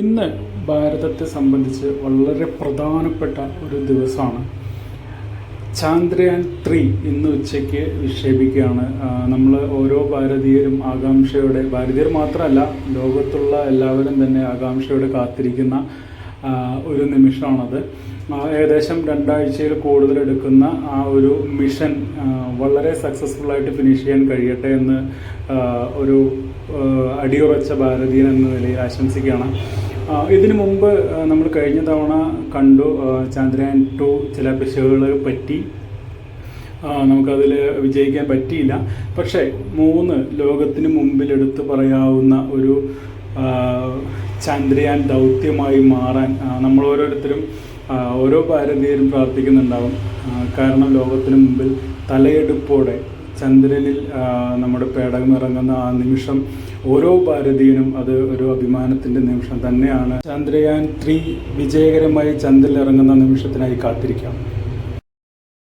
ഇന്ന് ഭാരതത്തെ സംബന്ധിച്ച് വളരെ പ്രധാനപ്പെട്ട ഒരു ദിവസമാണ്. ചാന്ദ്രയാൻ ത്രീ ഇന്ന് ഉച്ചയ്ക്ക് വിക്ഷേപിക്കുകയാണ്. നമ്മൾ ഓരോ ഭാരതീയരും ആകാംക്ഷയോടെ ഭാരതീയർ മാത്രമല്ല ലോകത്തുള്ള എല്ലാവരും തന്നെ ആകാംക്ഷയോടെ കാത്തിരിക്കുന്ന ഒരു നിമിഷമാണത്. ഏകദേശം രണ്ടാഴ്ചയിൽ കൂടുതൽ എടുക്കുന്ന ആ ഒരു മിഷൻ വളരെ സക്സസ്ഫുൾ ആയിട്ട് ഫിനിഷ് ചെയ്യാൻ കഴിയട്ടെ എന്ന് ഒരു അടിയുറച്ച ഭാരതീയൻ എന്ന നിലയിൽ ആശംസിക്കുകയാണ്. ഇതിനു മുമ്പ് നമ്മൾ കഴിഞ്ഞ തവണ കണ്ടു ചന്ദ്രയാൻ ടു ചില പിശകുകൾ പറ്റി. നമുക്കതിൽ വിജയിക്കാൻ പറ്റിയില്ല. പക്ഷേ മൂന്ന് ലോകത്തിന് മുമ്പിൽ എടുത്തു പറയാവുന്ന ഒരു ചന്ദ്രയാൻ ദൗത്യമായി മാറാൻ നമ്മൾ ഓരോരുത്തരും ഓരോ ഭാരതീയരും പ്രാർത്ഥിക്കുന്നുണ്ടാവും. കാരണം ലോകത്തിന് മുമ്പിൽ തലയെടുപ്പോടെ ചന്ദ്രനിൽ നമ്മുടെ പേടകം ഇറങ്ങുന്ന ആ നിമിഷം ഓരോ ഭാരതീയനും അത് ഒരു അഭിമാനത്തിന്റെ നിമിഷം തന്നെയാണ്. ചന്ദ്രയാൻ ത്രീ വിജയകരമായി ചന്ദ്രനിൽ ഇറങ്ങുന്ന നിമിഷത്തിനായി കാത്തിരിക്കാം.